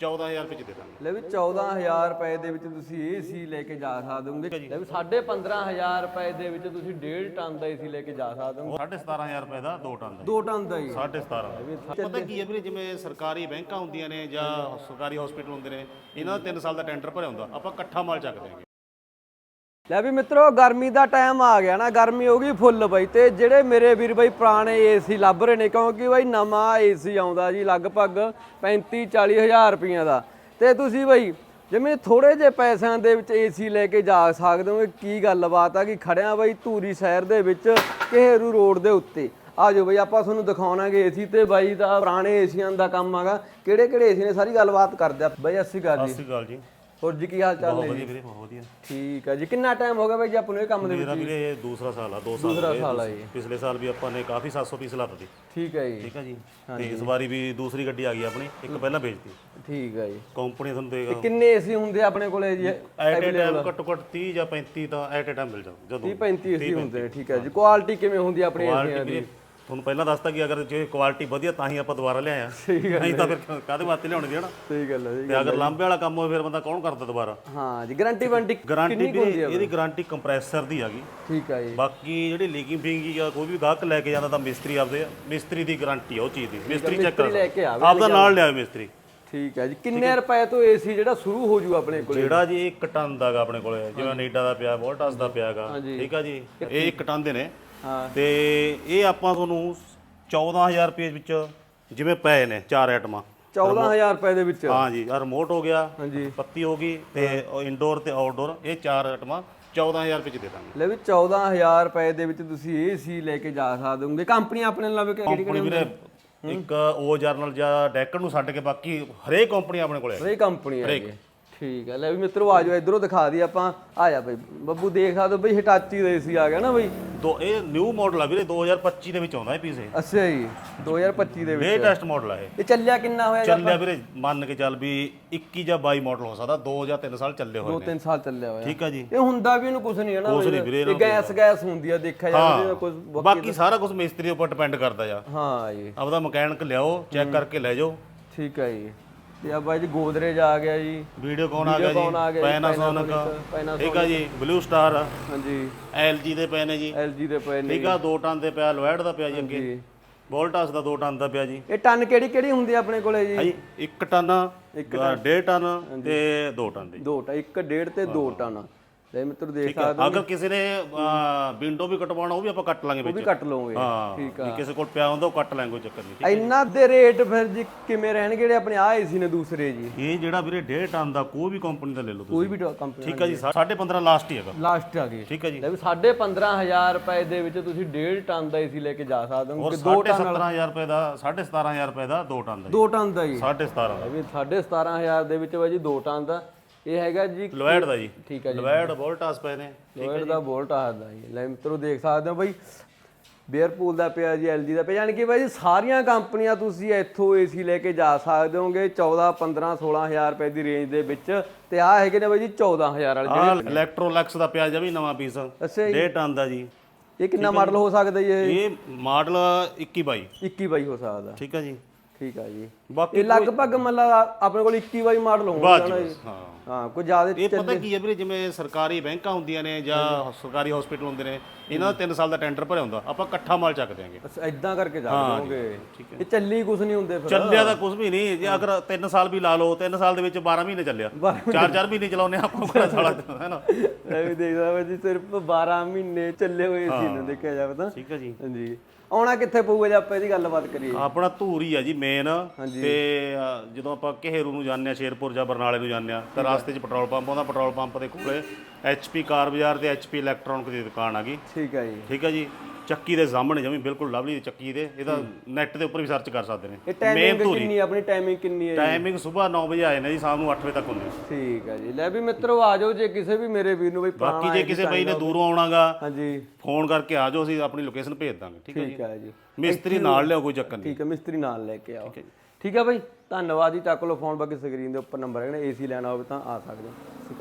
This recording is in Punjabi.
14000 ਰੁਪਏ ਚ ਦੇ ਦਾਂਗੇ। ਲੈ ਵੀ 14000 ਰੁਪਏ ਦੇ ਵਿੱਚ ਤੁਸੀਂ ਏਸੀ ਲੈ ਕੇ ਜਾ ਸਕਦੇ ਹੋਗੇ ਲੈ ਵੀ 15500 ਰੁਪਏ ਦੇ ਵਿੱਚ ਤੁਸੀਂ 1.5 ਟਨ ਦਾ ਏਸੀ ਲੈ ਕੇ ਜਾ ਸਕਦੇ ਹੋ ਉਹ 17500 ਰੁਪਏ ਦਾ 2 ਟਨ ਦਾ 2 ਟਨ ਦਾ ਹੀ। 17.5 ਪਤਾ ਕੀ ਹੈ ਵੀਰੇ ਜਿਵੇਂ ਸਰਕਾਰੀ ਬੈਂਕਾਂ ਹੁੰਦੀਆਂ ਨੇ ਜਾਂ ਸਰਕਾਰੀ ਹਸਪੀਟਲ ਹੁੰਦੇ ਨੇ ਇਹਨਾਂ ਦਾ 3 ਸਾਲ ਦਾ ਟੈਂਡਰ ਭਰਿਆ ਹੁੰਦਾ ਆਪਾਂ ਇਕੱਠਾ ਮਾਲ ਚੱਕ ਦਿਆਂਗੇ। ਲੈ ਵੀ ਮਿੱਤਰੋ, ਗਰਮੀ ਦਾ ਟਾਈਮ ਆ ਗਿਆ ਨਾ, ਗਰਮੀ ਹੋ ਗਈ ਫੁੱਲ ਬਈ, ਤੇ ਜਿਹੜੇ ਮੇਰੇ ਵੀਰ ਬਈ ਪੁਰਾਣੇ ਏਸੀ ਲੱਭ ਰਹੇ ਨੇ, ਕਿਉਂਕਿ ਬਈ ਨਵਾਂ ਏਸੀ ਆਉਂਦਾ ਜੀ, ਲਗਭਗ 35 40 ਹਜ਼ਾਰ ਰੁਪਈਆ ਦਾ। ਤੇ ਤੁਸੀਂ ਬਈ, ਜਿਵੇਂ ਥੋੜੇ ਜਿਹੇ ਪੈਸਿਆਂ ਦੇ ਵਿੱਚ ਏਸੀ ਲੈ ਕੇ ਜਾ ਸਕਦੇ ਹੋ ਕੀ ਗੱਲਬਾਤ ਆ ਕਿ ਖੜਿਆ ਬਈ ਧੂਰੀ ਸ਼ਹਿਰ ਦੇ ਵਿੱਚ ਘੇਰੂ ਰੋਡ ਦੇ ਉੱਤੇ। ਆ ਜਾਓ ਬਈ, ਆਪਾਂ ਤੁਹਾਨੂੰ ਦਿਖਾਉਣਾਗੇ ਏਸੀ ਤੇ ਬਾਈ ਦਾ ਪੁਰਾਣੇ ਏਸੀਆਂ ਦਾ ਕੰਮ ਹੈਗਾ ਕਿਹੜੇ ਕਿਹੜੇ ਏਸੀ ਨੇ, ਸਾਰੀ ਗੱਲਬਾਤ ਕਰਦੇ ਆ। ਬਈ ਅਸੀਂ ਕਰ ਜੀ। ਸ਼੍ਰੀ ਅਕਾਲ ਜੀ। ਹੋਰ ਜੀ ਕੀ ਹਾਲ ਚਾਲ ਬਹੁਤ ਨੇ ਵਧੀਆ ਵੀਰੇ ਬਹੁਤ ਵਧੀਆ। ਠੀਕ ਹੈ ਜੀ ਕਿੰਨਾ ਟਾਈਮ ਹੋ ਗਿਆ ਬਾਈ ਜੀ ਆਪਾਂ ਨੂੰ ਇਹ ਕੰਮ ਦੇ ਵਿੱਚ ਮੇਰਾ ਵੀਰੇ ਇਹ ਦੂਸਰਾ ਸਾਲ ਆ 2 ਸਾਲ ਦੂਸਰਾ। ਸਾਲ ਆ ਜੀ। ਪਿਛਲੇ ਸਾਲ ਵੀ ਆਪਾਂ ਨੇ ਕਾਫੀ 700 ਪੀਸ ਲਾਤੇ ਠੀਕ ਹੈ ਜੀ। ਠੀਕ ਆ ਜੀ। ਤੇ ਇਸ ਵਾਰੀ ਵੀ ਦੂਸਰੀ ਗੱਡੀ ਆ ਗਈ ਆਪਣੀ ਇੱਕ ਪਹਿਲਾਂ ਵੇਚਤੀ। ਠੀਕ ਹੈ ਜੀ। ਕੰਪਨੀ ਤੁਹਾਨੂੰ ਦੇਗਾ ਕਿੰਨੇ ਏਸੀ ਹੁੰਦੇ ਆ ਆਪਣੇ ਕੋਲੇ ਜੀ? ਐਟ ਏ ਟਾਈਮ ਘੱਟੋ ਘੱਟ 30 ਜਾਂ 35 ਤਾਂ ਐਟ ਏ ਟਾਈਮ ਮਿਲ ਜਾਊ ਜਦੋਂ 30 35 ਏਸੀ ਹੁੰਦੇ ਨੇ ਠੀਕ ਹੈ ਜੀ। ਕੁਆਲਿਟੀ ਕਿਵੇਂ ਹੁੰਦੀ ਆ ਆਪਣੇ ਏਸੀਆਂ ਦੀ? ਤੁਹਾਨੂੰ ਪਹਿਲਾਂ ਦੱਸਤਾ ਕਿ ਅਗਰ ਜੇ ਕੁਆਲਿਟੀ ਵਧੀਆ ਤਾਂ ਹੀ ਆਪਾਂ ਦੁਬਾਰਾ ਲਿਆਇਆ ਨਹੀਂ ਤਾਂ ਫਿਰ ਕਾਹਦੇ ਵਾਸਤੇ ਲਿਆਉਣਗੇ ਹਨਾ? ਸਹੀ ਗੱਲ ਹੈ ਜੀ ਤੇ ਅਗਰ ਲਾਂਬੇ ਵਾਲਾ ਕੰਮ ਹੋਵੇ ਫਿਰ ਬੰਦਾ ਕੌਣ ਕਰਦਾ ਦੁਬਾਰਾ? ਹਾਂ ਜੀ ਗਾਰੰਟੀ ਵਾਰੰਟੀ ਗਾਰੰਟੀ ਵੀ ਆ ਇਹਦੀ ਗਾਰੰਟੀ ਕੰਪਰੈਸਰ ਦੀ ਹੈਗੀ ਠੀਕ ਹੈ ਜੀ। ਬਾਕੀ ਜਿਹੜੀ ਲੀਕਿੰਗ ਫਿੰਗੀ ਜਾਂ ਕੋਈ ਵੀ ਗਾਹਕ ਲੈ ਕੇ ਜਾਂਦਾ ਤਾਂ ਮਿਸਤਰੀ ਆਪਦੇ ਮਿਸਤਰੀ ਦੀ ਗਾਰੰਟੀ ਆ ਉਹ ਚੀਜ਼ ਦੀ। ਮਿਸਤਰੀ ਚੈੱਕ ਕਰ ਆਪਦਾ ਨਾਲ ਲਿਆਵੇ ਮਿਸਤਰੀ। ਠੀਕ ਹੈ ਜੀ ਕਿੰਨੇ ਰੁਪਏ ਤੋਂ ਏਸੀ ਜਿਹੜਾ ਸ਼ੁਰੂ ਹੋ ਜੂ ਆਪਣੇ ਕੋਲੇ? ਜਿਹੜਾ ਜੀ 1 ਟਨ ਦਾਗਾ ਆਪਣੇ ਕੋਲੇ ਜਿਵੇਂ ਅਨੀਡਾ ਦਾ ਪਿਆ ਵੋਲਟਾਸ ਦਾ ਪਿਆਗਾ। ਠੀਕ ਆ ਜੀ। ਇਹ 1 ਟਨ ਦੇ ਨੇ। ਹਾਂ। ਤੇ ਇਹ ਆਪਾਂ ਤੁਹਾਨੂੰ 14000 ਰੁਪਏ ਵਿੱਚ ਜਿਵੇਂ ਪਏ ਨੇ ਚਾਰ ਆਈਟਮਾਂ। 14000 ਰੁਪਏ ਦੇ ਵਿੱਚ? ਹਾਂ ਜੀ ਆਹ ਰਿਮੋਟ ਹੋ ਗਿਆ ਹਾਂਜੀ। ਪੱਤੀ ਹੋ ਗਈ ਤੇ ਇਨਡੋਰ ਤੇ ਆਊਟਡੋਰ ਇਹ ਚਾਰ ਆਈਟਮਾਂ 14000 ਰੁਪਏ ਚ ਦੇ ਦਾਂਗੇ। ਲੈ ਵੀ 14000 ਰੁਪਏ ਦੇ ਵਿੱਚ ਤੁਸੀਂ ਏਸੀ ਲੈ ਕੇ ਜਾ ਸਕਦੇ ਹੋਗੇ। ਕੰਪਨੀ ਆਪਣੇ ਨਾਲ ਲਵੇ ਕਿਹੜੀ ਵੀਰੇ ਇੱਕ ਉਹ ਜਰਨਲ ਜਾਂ ਡੈਕਨ ਨੂੰ ਛੱਡ ਕੇ ਬਾਕੀ ਹਰੇਕ ਕੰਪਨੀ ਆਪਣੇ ਕੋਲੇ ਹੈ ਇਹ ਕੰਪਨੀ ਹੈ ਠੀਕ ਹੈ ਲੈ ਵੀ ਮਿੱਤਰੋ ਆ ਜਾਓ ਇਧਰੋਂ ਦਿਖਾ ਦੀ ਆਪਾਂ। ਆ ਜਾ ਬਈ ਬੱਬੂ ਦੇਖ ਸਕਦੇ ਹੋ ਬਈ ਹਿਟਾਚੀ ਦਾ ਏਸੀ ਆ ਗਿਆ ਨਾ ਬਈ। ਦੋ ਇਹ ਨਿਊ ਮਾਡਲ ਆ ਵੀਰੇ 2025 ਦੇ ਵਿੱਚ ਆਉਂਦਾ ਇਹ ਪੀਸ ਇਹ। ਅੱਛਾ ਜੀ 2025 ਦੇ ਵਿੱਚ ਲੇਟੈਸਟ ਮਾਡਲ ਆ ਇਹ। ਇਹ ਚੱਲਿਆ ਕਿੰਨਾ ਹੋਇਆ ਜੀ ਚੱਲਿਆ ਵੀਰੇ ਮੰਨ ਕੇ ਚੱਲ ਵੀ 21 ਜਾਂ 22 ਮਾਡਲ ਹੋ ਸਕਦਾ 2 ਜਾਂ 3 ਸਾਲ ਚੱਲੇ ਹੋਏ ਦੋ ਨੇ। ਤਿੰਨ ਸਾਲ ਚੱਲਿਆ ਹੋਇਆ। ਠੀਕ ਆ ਜੀ। ਇਹ ਹੁੰਦਾ ਵੀ ਇਹਨੂੰ ਕੁਝ ਨਹੀਂ ਹੈ ਨਾ ਕੁਛ ਨਹੀਂ ਵੀਰੇ, ਇਹ ਗੈਸ ਗੈਸ ਹੁੰਦੀ ਆ ਦੇਖਿਆ ਜਾਵੇ ਕੁਝ ਬਾਕੀ ਸਾਰਾ ਕੁਝ ਮਿਸਤਰੀ ਉੱਪਰ ਡਿਪੈਂਡ ਕਰਦਾ ਆ। ਹਾਂ ਜੀ। ਆਪਦਾ ਮਕੈਨਿਕ ਲਿਆਓ ਚੈੱਕ ਕਰਕੇ ਲੈ ਜਾਓ। ਠੀਕ ਹੈ ਜੀ। ਤੇ ਆ ਬਾਈ ਜੀ ਗੋਦਰੇਜ ਆ ਗਿਆ ਜੀ। ਵੀਡੀਓ ਕੌਣ ਆ ਗਿਆ Videocon ਆ ਜੀ ਗਿਆ ਜੀ, ਪੈਨਾਸੋਨਿਕ Panasonic, ਠੀਕ ਆ ਜੀ ਬਲੂ ਸਟਾਰ ਹਾਂਜੀ। LG ਦੇ ਪਏ ਨੇ ਜੀ। LG ਦੇ ਪਏ ਨੇ ਠੀਕ ਆ 2 ਟਨ ਦੇ ਪਿਆ ਲੋਇਡ ਦਾ ਪਿਆ ਜੀ ਅੱਗੇ। ਜੀ ਵੋਲਟਾਸ ਦਾ 2 ਟਨ ਦਾ ਪਿਆ ਜੀ। ਇਹ ਟਨ ਕਿਹੜੀ ਕਿਹੜੀ ਹੁੰਦੀ ਆ ਆਪਣੇ ਕੋਲੇ ਜੀ? ਹਾਂਜੀ 1 ਟਨ 1.5 ਟਨ। ਤੇ 2 ਟਨ ਦੀ ਦੋ ਟਨ ਇੱਕ ਡੇਢ ਤੇ ਦੋ ਟਨ। ਲੈ ਮਿੱਤਰ ਦੇਖ ਸਕਦੇ ਅਗਰ ਕਿਸੇ ਨੇ ਵਿੰਡੋ ਵੀ ਕਟਵਾਉਣਾ ਉਹ ਵੀ ਆਪਾਂ ਕੱਟ ਲਾਂਗੇ ਵੀ ਵਿੱਚ ਕੱਟ ਲਓਗੇ। ਹਾਂ ਠੀਕ ਜੇ ਕਿਸੇ ਕੋਲ ਪਿਆ ਹੁੰਦਾ ਉਹ ਕੱਟ ਲਾਂਗੇ ਕੋਈ ਚੱਕਰ ਨਹੀਂ ਇੰਨਾ ਦੇ ਰੇਟ ਫਿਰ ਜੀ ਕਿਵੇਂ ਰਹਿਣਗੇ ਜਿਹੜੇ ਆਪਣੇ ਆ ਏਸੀ ਨੇ ਦੂਸਰੇ ਜੀ? ਇਹ ਜਿਹੜਾ ਵੀਰੇ 1.5 ਟਨ ਦਾ ਕੋਈ ਵੀ ਕੰਪਨੀ ਦਾ ਲੈ ਲਓ ਤੁਸੀਂ। ਕੋਈ ਵੀ ਕੰਪਨੀ ਠੀਕ ਆ ਜੀ 15.5 ਲਾਸਟ ਹੀ ਹੈਗਾ। ਲਾਸਟ ਆ ਗਈ ਠੀਕ ਆ ਜੀ। ਲੈ ਵੀ 15500 ਰੁਪਏ ਦੇ ਵਿੱਚ ਤੁਸੀਂ ਡੇਢ ਟਨ ਦਾ ਏਸੀ ਲੈ ਕੇ ਜਾ ਸਕਦੇ ਹੋ ਔਰ ਕਿ ਦੋ ਟਨ 17000 ਰੁਪਏ ਦਾ 17500 ਰੁਪਏ ਦਾ 2 ਟਨ ਦਾ ਦੋ ਟਨ ਦਾ ਜੀ 17500 ਲੈ ਵੀ 17500 ਦੇ ਵਿੱਚ ਬਾਈ ਜੀ ਦੋ ਟਨ ਦਾ। ਇਹ ਹੈਗਾ ਜੀ ਲੋਇਡ ਦਾ ਜੀ। ਠੀਕ ਹੈ ਜੀ। ਲੋਇਡ ਵੋਲਟਾਸ ਪਏ ਨੇ। ਲੋਇਡ ਦਾ ਵੋਲਟ ਆਦਾ ਜੀ। ਲੈ ਮਿੱਤਰੋ ਦੇਖ ਸਕਦੇ ਹੋ ਬਾਈ ਬੇਅਰਪੂਲ ਦਾ ਪਿਆ ਜੀ ਐਲਜੀ ਦਾ ਪਿਆ। ਯਾਨੀ ਕਿ ਬਾਈ ਜੀ ਸਾਰੀਆਂ ਕੰਪਨੀਆਂ ਤੁਸੀਂ ਇੱਥੋਂ ਏਸੀ ਲੈ ਕੇ ਜਾ ਸਕਦੇ ਹੋਗੇ 14 15 16000 ਰੁਪਏ ਦੀ ਰੇਂਜ ਦੇ ਵਿੱਚ। ਤੇ ਆ ਹੈਗੇ ਨੇ ਬਾਈ ਜੀ 14000 ਵਾਲੇ ਆ ਇਲੈਕਟ੍ਰੋਲੈਕਸ ਦਾ ਪਿਆ ਜਮੀ ਨਵਾਂ ਪੀਸ 1.5 ਟਨ ਦਾ ਜੀ। ਇਹ ਕਿੰਨਾ ਮਾਡਲ ਹੋ ਸਕਦਾ ਜੀ ਇਹ? ਇਹ ਮਾਡਲ 21 22 21 ਬਾਈ ਹੋ ਸਕਦਾ। ਠੀਕ ਆ ਜੀ। ਠੀਕ ਆ ਜੀ। ਬਾਕੀ ਇਹ ਲਗਭਗ ਮਤਲਬ ਆਪਣੇ ਕੋਲ 21 ਬਾਈ ਮਾਡਲ ਹੋਊਗਾ ਜੀ। ਹਾਂ। ਹਾਂ ਕੋਈ ਜ਼ਿਆਦਾ ਇਹ ਪਤਾ ਕੀ ਹੈ ਵੀਰੇ ਜਿਵੇਂ ਸਰਕਾਰੀ ਬੈਂਕਾਂ ਹੁੰਦੀਆਂ ਨੇ ਜਾਂ ਸਰਕਾਰੀ ਹਸਪੀਟਲ ਹੁੰਦੇ ਨੇ ਇਹਨਾਂ ਦਾ 3 ਸਾਲ ਦਾ ਟੈਂਡਰ ਭਰਿਆ ਹੁੰਦਾ। ਆਪਾਂ ਇਕੱਠਾ ਮਾਲ ਚੱਕ ਦਿਆਂਗੇ। ਇਦਾਂ ਕਰਕੇ ਜਾ ਦੋਗੇ ਇਹ ਚੱਲੀ ਕੁਝ ਨਹੀਂ ਹੁੰਦੇ ਫਿਰ। ਚੱਲਿਆ ਤਾਂ ਕੁਝ ਵੀ ਨਹੀਂ। ਜੇ ਅਗਰ 3 ਸਾਲ ਵੀ ਲਾ ਲਓ 3 ਸਾਲ ਦੇ ਵਿੱਚ 12 ਮਹੀਨੇ ਚੱਲਿਆ। 4-4 ਮਹੀਨੇ। ਚਲਾਉਨੇ ਆਪਾਂ ਕਿਹੜਾ ਸਾਲਾ ਹੈ ਨਾ? ਇਹ ਵੀ ਦੇਖਦਾ ਵਾ ਜੀ ਸਿਰਫ 12 ਮਹੀਨੇ ਚੱਲੇ ਹੋਏ ਸੀ ਨੇ ਦੇਖਿਆ ਜਾਵੇ ਤਾਂ। ਠੀਕ ਹੈ ਜੀ। ਹਾਂਜੀ। ਆਉਣਾ ਕਿੱਥੇ ਪਊਗਾ ਜੇ ਆਪਾਂ ਇਹਦੀ ਗੱਲਬਾਤ ਕਰੀਏ? ਆਪਣਾ ਧੂਰੀ ਆ ਜੀ ਮੇਨ ਤੇ ਅ, ਜਦੋਂ ਆਪਾਂ ਘੇਰੂ ਨੂੰ ਜਾਂਦੇ ਆ ਸ਼ੇਰਪੁਰ ਜਾਂ ਬਰਨਾਲੇ ਨੂੰ ਜਾਂਦੇ ਆ ਤਾਂ ਰਾਸਤੇ 'ਚ ਪੈਟਰੋਲ ਪੰਪ ਆਉਂਦਾ ਪੈਟਰੋਲ ਪੰਪ ਦੇ ਕੋਲੇ ਐਚਪੀ ਕਾਰ ਬਾਜ਼ਾਰ ਤੇ ਐਚਪੀ ਇਲੈਕਟ੍ਰੋਨਿਕ ਦੀ ਦੁਕਾਨ ਆ ਗਈ। ਠੀਕ ਹੈ ਜੀ। ਠੀਕ ਹੈ ਜੀ। ਚੱਕੀ ਦੇ ਸਾਹਮਣੇ ਜਮੀ ਬਿਲਕੁਲ ਲਵਲੀ ਦੀ ਚੱਕੀ ਦੇ ਇਹਦਾ ਨੈਟ ਦੇ ਉੱਪਰ ਵੀ ਸਰਚ ਕਰ ਸਕਦੇ ਨੇ। ਇਹ ਟਾਈਮਿੰਗ ਕਿੰਨੀ ਆਪਣੀ ਟਾਈਮਿੰਗ ਕਿੰਨੀ ਹੈ? ਟਾਈਮਿੰਗ ਸਵੇਰ 9 ਵਜੇ ਆਏ ਨੇ ਜੀ ਸ਼ਾਮ ਨੂੰ 8 ਵਜੇ ਤੱਕ ਹੁੰਦੇ। ਠੀਕ ਹੈ ਜੀ। ਲੈ ਵੀ ਮਿੱਤਰੋ ਆ ਜਾਓ ਜੇ ਕਿਸੇ ਵੀ ਮੇਰੇ ਵੀਰ ਨੂੰ ਬਈ ਬਾਕੀ ਜੇ ਕਿਸੇ ਬਈ ਨੇ ਦੂਰੋਂ ਆਉਣਾਗਾ ਹਾਂਜੀ। ਫੋਨ ਕਰਕੇ ਆ ਜਾਓ ਅਸੀਂ ਆਪਣੀ ਲੋਕੇਸ਼ਨ ਭੇਜ ਦਾਂਗੇ ਠੀਕ ਹੈ ਜੀ? ਠੀਕ ਹੈ ਜੀ। ਮਿਸਤਰੀ ਨਾਲ ਲਿਆਓ ਕੋਈ ਚੱਕਰ ਨਹੀਂ। ਠੀਕ ਹੈ ਮਿਸਤਰੀ ਨਾਲ ਲੈ ਕੇ ਆਓ। ਠੀਕ ਹੈ ਬਈ ਧੰਨਵਾਦ ਜੀ ਚੱਕ ਲਓ ਫੋਨ ਬਾਕੀ ਸਕਰੀਨ ਦੇ ਉੱਪਰ ਨੰਬਰ ਹੈ ਨਾ ਏਸੀ ਲੈਣਾ ਹੋਵੇ ਤਾਂ ਆ ਸਕਦੇ ਹੈ।